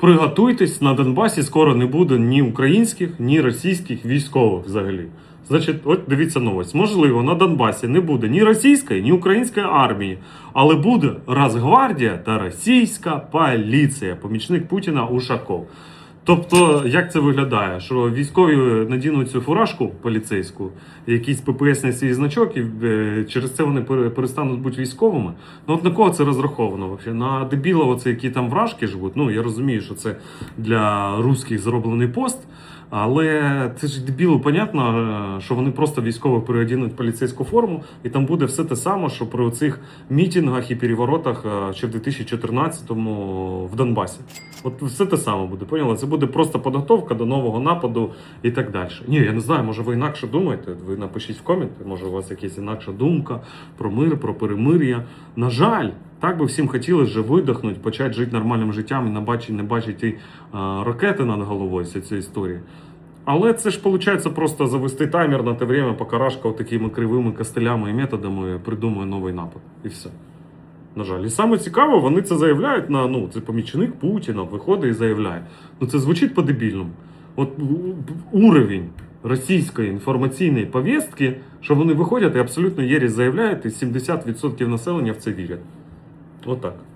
Приготуйтесь, на Донбасі скоро не буде ні українських, ні російських військових взагалі. Значить, от дивіться новость. Можливо, на Донбасі не буде ні російської, ні української армії, але буде Росгвардія та російська поліція, помічник Путіна Ушаков. Тобто, як це виглядає? Що військові надінуть цю фуражку поліцейську, якийсь ППСний свій значок, і е, через це вони пере- перестануть бути військовими. Ну от на кого це розраховано? Вообще? На дебіла, оце, які там вражки живуть. Ну я розумію, що це для русських зроблений пост. Але це ж дебілу, понятно, е, що вони просто військово переодінуть поліцейську форму, і там буде все те саме, що при цих мітингах і переворотах е, ще в 2014-му в Донбасі. От все те саме буде, поняли? Це буде просто підготовка до нового нападу і так далі. Ні, я не знаю, може ви інакше думаєте. Ви напишіть в коменти, може у вас якась інакша думка про мир, про перемир'я. На жаль, так би всім хотілося вже видихнути, почати жити нормальним життям і не бачити, не бачити е, ракети над головою цієї історії. Але це ж виходить просто завести таймер на те время, поки Рашка такими кривими костелями і методами придумує новий напад. І все. На жаль, і саме цікаво, вони це заявляють на ну, це помічник Путіна, виходить і заявляє. Ну це звучить по-дебільному. От уровень російської інформаційної повістки, що вони виходять і абсолютно єрі заявляють, і 70% населення в це вірять. Отак.